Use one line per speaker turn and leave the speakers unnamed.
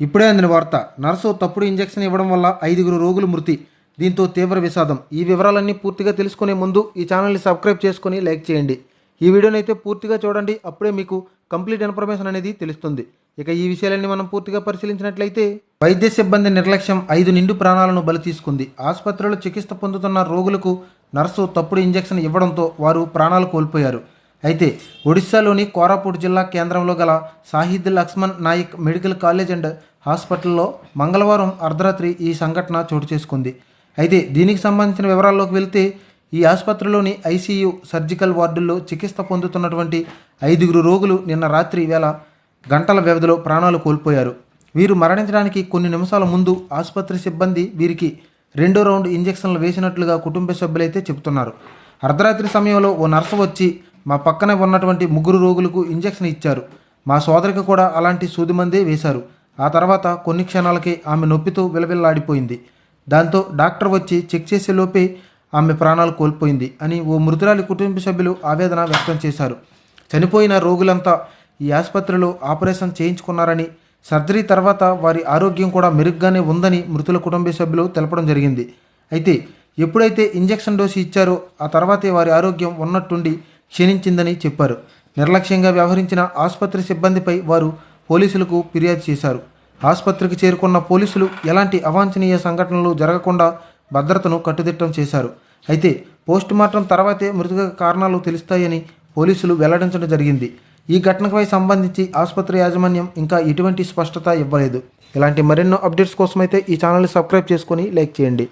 ఇప్పుడే అందిన వార్త నర్సు తప్పుడు ఇంజెక్షన్ ఇవ్వడం వల్ల ఐదుగురు రోగులు మృతి. దీంతో తీవ్ర విషాదం. ఈ వివరాలన్నీ పూర్తిగా తెలుసుకునే ముందు ఈ ఛానల్ని సబ్స్క్రైబ్ చేసుకుని లైక్ చేయండి. ఈ వీడియోని అయితే పూర్తిగా చూడండి. అప్పుడే మీకు కంప్లీట్ ఇన్ఫర్మేషన్ అనేది తెలుస్తుంది. ఇక ఈ విషయాలన్నీ మనం పూర్తిగా పరిశీలించినట్లయితే వైద్య సిబ్బంది నిర్లక్ష్యం ఐదు నిండు ప్రాణాలను బలి తీసుకుంది. ఆసుపత్రిలో చికిత్స పొందుతున్న రోగులకు నర్సు తప్పుడు ఇంజెక్షన్ ఇవ్వడంతో వారు ప్రాణాలు కోల్పోయారు. అయితే ఒడిశాలోని కోరాపూట్ జిల్లా కేంద్రంలో గల Sahid Laxman Nayak medical college and హాస్పిటల్లో మంగళవారం అర్ధరాత్రి ఈ సంఘటన చోటు చేసుకుంది. అయితే దీనికి సంబంధించిన వివరాల్లోకి వెళ్తే ఈ ఆసుపత్రిలోని ఐసీయూ సర్జికల్ వార్డుల్లో చికిత్స పొందుతున్నటువంటి ఐదుగురు రోగులు నిన్న రాత్రి వేళ గంటల వ్యవధిలో ప్రాణాలు కోల్పోయారు. వీరు మరణించడానికి కొన్ని నిమిషాల ముందు ఆసుపత్రి సిబ్బంది వీరికి రెండో రౌండ్ ఇంజెక్షన్లు వేసినట్లుగా కుటుంబ సభ్యులైతే చెబుతున్నారు. అర్ధరాత్రి సమయంలో ఓ నర్సు వచ్చి మా పక్కనే ఉన్నటువంటి ముగ్గురు రోగులకు ఇంజెక్షన్ ఇచ్చారు. మా సోదరికి కూడా అలాంటి సూది మందే వేశారు. ఆ తర్వాత కొన్ని క్షణాలకే ఆమె నొప్పితో విలవిల్లాడిపోయింది. దాంతో డాక్టర్ వచ్చి చెక్ చేసే లోపే ఆమె ప్రాణాలు కోల్పోయింది అని ఓ మృతురాలి కుటుంబ సభ్యులు ఆవేదన వ్యక్తం చేశారు. చనిపోయిన రోగులంతా ఈ ఆసుపత్రిలో ఆపరేషన్ చేయించుకున్నారని సర్జరీ తర్వాత వారి ఆరోగ్యం కూడా మెరుగ్గానే ఉందని మృతుల కుటుంబ సభ్యులు తెలపడం జరిగింది. అయితే ఎప్పుడైతే ఇంజెక్షన్ డోసు ఇచ్చారో ఆ తర్వాతే వారి ఆరోగ్యం ఉన్నట్టుండి క్షీణించిందని చెప్పారు. నిర్లక్ష్యంగా వ్యవహరించిన ఆసుపత్రి సిబ్బందిపై వారు పోలీసులకు ఫిర్యాదు చేశారు. ఆసుపత్రికి చేరుకున్న పోలీసులు ఎలాంటి అవాంఛనీయ సంఘటనలు జరగకుండా భద్రతను కట్టుదిట్టం చేశారు. అయితే పోస్టుమార్టం తర్వాతే మృతుక కారణాలు తెలుస్తాయని పోలీసులు వెల్లడించడం జరిగింది. ఈ ఘటనపై సంబంధించి ఆసుపత్రి యాజమాన్యం ఇంకా ఎటువంటి స్పష్టత ఇవ్వలేదు. ఇలాంటి మరెన్నో అప్డేట్స్ కోసమైతే ఈ ఛానల్ని సబ్స్క్రైబ్ చేసుకొని లైక్ చేయండి.